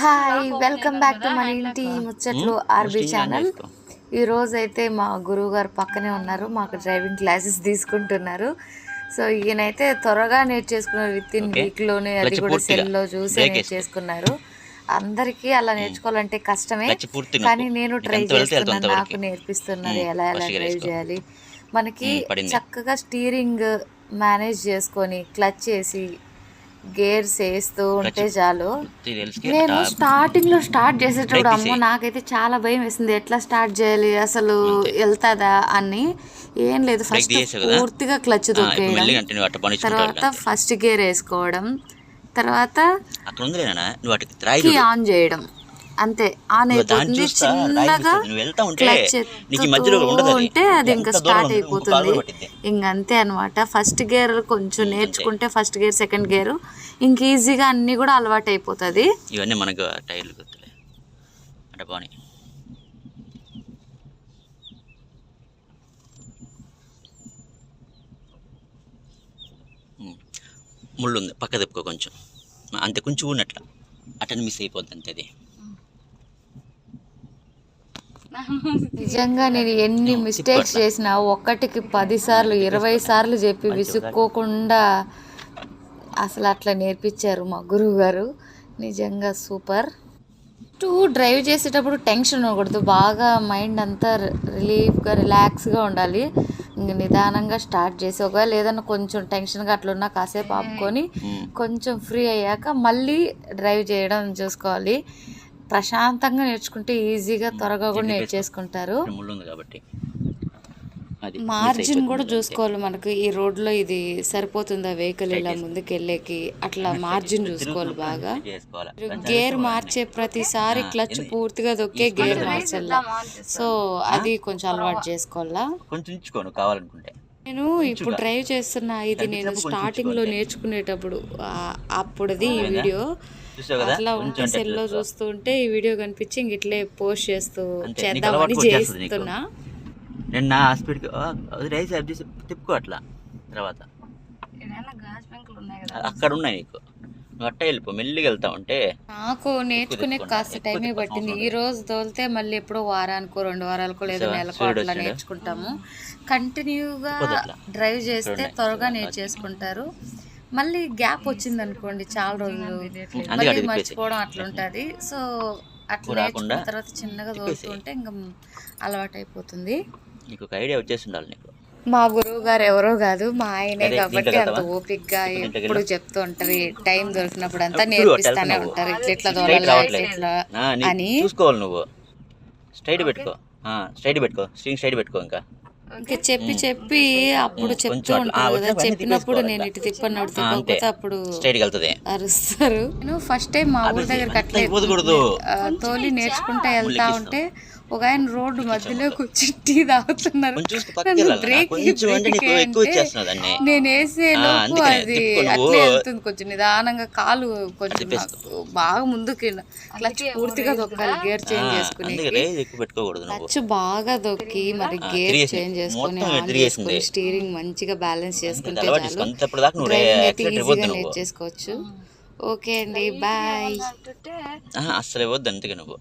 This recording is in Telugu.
హాయ్ వెల్కమ్ బ్యాక్ టు మన ఇంటి ముచ్చట్లు ఆర్బీ ఛానల్. ఈ రోజు అయితే మా గురువు గారు పక్కనే ఉన్నారు మాకు డ్రైవింగ్ క్లాసెస్ తీసుకుంటున్నారు సో ఈయనైతే త్వరగా నేర్చేసుకున్నారు విత్ ఇన్ Okay. వీక్లోనే అది కూడా పూర్తిగా. సెల్లో చూసి. నేర్చేసుకున్నారు అందరికీ అలా నేర్చుకోవాలంటే కష్టమే కానీ. నేను ట్రై చేస్తున్నాను. నాకు నేర్పిస్తున్నారు Hmm. ఎలా ఎలా డ్రైవ్. చేయాలి మనకి Hmm. చక్కగా స్టీరింగ్ మేనేజ్ చేసుకొని క్లచ్ చేసి గేర్స్ వేస్తూ ఉంటే చాలు. నేను స్టార్టింగ్లో స్టార్ట్ చేసేటప్పుడు అమ్మో. నాకైతే చాలా భయం వేసింది. ఎట్లా స్టార్ట్ చేయాలి? అసలు వెళ్తాదా అని. ఏం లేదు ఫస్ట్? పూర్తిగా క్లచ్ పనిచుకుంటావు తర్వాత ఫస్ట్ గేర్ వేసుకోవడం. తర్వాత కీ. ఆన్ చేయడం. అంతే. ఆన్ దాన్ని అయిపోతుంది చిన్నగా ఉంటే అది. ఇంకా స్టార్ట్ అయిపోతుంది. ఇంక అంతే అనమాట ఫస్ట్ గేర్ కొంచెం నేర్చుకుంటే ఫస్ట్ గేర్ సెకండ్ గేర్ ఇంక ఈజీగా అన్ని కూడా అలవాటు అయిపోతుంది ఇవన్నీ మనకు టైర్లు గుర్తులే. ఉమ్. ముళ్ళు ఉంది. పక్క తిప్పుకో కొంచెం. అంతే కొంచెం ఉన్నట్ల అటని మిస్ అయిపోద్ది అంతే అది. నిజంగా నేను ఎన్ని మిస్టేక్స్ చేసినా ఒక్కటికి పది సార్లు ఇరవై సార్లు చెప్పి విసుక్కోకుండా అసలు అట్లా నేర్పించారు మా గురువు గారు. నిజంగా సూపర్. టూ డ్రైవ్ చేసేటప్పుడు టెన్షన్ ఉండకూడదు. బాగా మైండ్ అంతా రిలీఫ్గా రిలాక్స్గా ఉండాలి. ఇంక నిదానంగా స్టార్ట్ చేసి ఒకవేళ ఏదైనా కొంచెం టెన్షన్గా అట్లున్నా కాసేపు ఆపుకొని. కొంచెం ఫ్రీ అయ్యాక మళ్ళీ డ్రైవ్ చేయడం చూసుకోవాలి. ప్రశాంతంగా నేర్చుకుంటే ఈజీగా త్వరగా కూడా నేర్చేసుకుంటారు. కాబట్టి. మార్జిన్ కూడా. చూసుకోవాలి మనకు. ఈ రోడ్లో ఇది సరిపోతుందా వెహికల్ ఇలా ముందుకు వెళ్ళేకి? అట్లా మార్జిన్ చూసుకోవాలి బాగా. గేర్ మార్చే ప్రతిసారి క్లచ్ పూర్తిగా దొక్కే గేర్ మార్చాల సో అది కొంచెం అలవాటు చేసుకోవాలా? కొంచెం కావాలనుకుంటే. నేను ఇప్పుడు డ్రైవ్ చేస్తున్నా. ఇది నేను స్టార్టింగ్లో నేర్చుకునేటప్పుడు అప్పుడుది ఈ వీడియో. అట్లా అంటే సెల్లో చూస్తూ ఉంటే ఈ వీడియో కనిపించి ఇంక ఇట్లే పోస్ట్ చేస్తూ చేద్దామని. చేస్తున్నా నేను నా స్పీడ్కి అది రైస్ చేసి తిప్పుకో అట్లా తర్వాత అక్కడ ఉన్నాయి నీకు అట్ట వెళ్ళిపో మెల్లిగా వెళ్తా ఉంటే నాకు నేర్చుకునే. కాస్త టైమే తిప్పాల్సిన పట్టింది ఈ రోజు తోలితే మళ్ళీ ఎప్పుడో వారానికో రెండు వారాలకో లేదా? నెలకో అట్లా. నేర్చుకుంటాము కంటిన్యూగా. డ్రైవ్ చేస్తే. త్వరగా నేర్చేసుకుంటారు మళ్ళీ గ్యాప్ వచ్చింది అనుకోండి చాలా రోజులు మళ్ళీ. మర్చిపోవడం అట్లా ఉంటది సో అట్లా తర్వాత చిన్నగా. తోలుతుంటే ఇంకా అలవాటు అయిపోతుంది నీకు ఒక ఐడియా వచ్చేసి ఉండాలి నీకు మా గురువు గారు ఎవరో కాదు మా ఆయనే కాబట్టి అంత? ఓపిక్గా ఎప్పుడు. చెప్తూ ఉంటారు టైం దొరికినప్పుడు అంతా నేర్పిస్తానే? ఉంటారు ఇట్లా ఇట్లా. ఇట్లా అని చూసుకోవాలి నువ్వు స్ట్రైట్ పెట్టుకో స్ట్రైట్ పెట్టుకో స్ట్రింగ్ స్ట్రైట్ పెట్టుకో ఇంకా ఇంకా చెప్పి చెప్పి అప్పుడు చెప్తూ ఉంటారు కదా. చెప్పినప్పుడు నేను. ఇటు అంతే తిప్పకపోతే అప్పుడు అరుస్తారు. నేను ఫస్ట్ టైం మా ఊరి దగ్గర ఇవ్వకూడదు. తోలి నేర్చుకుంటా వెళ్తా ఉంటే ఒక ఆయన రోడ్డు మధ్యలో కూర్చి టీ తాగుతున్నారు. బ్రేక్. నేను వేసే లోపు అది. అట్లే వెళ్తుంది. కొంచెం నిదానంగా కాలు కొంచెం బాగా ముందుకి క్లచ్ పూర్తిగా దొక్కాలి గేర్ చేంజ్ చేసుకుని. క్లచ్ బాగా దొక్కి మరి గేర్. చేంజ్ చేసుకుని స్టీరింగ్ మంచిగా బ్యాలెన్స్ చేసుకుంటే డ్రైవింగ్ అయితే ఈజీగా నేర్చేసుకోవచ్చు ఓకే అండి బాయ్ ఆహా, అస్సలు ఇవ్వద్దు అందుకే నువ్వు.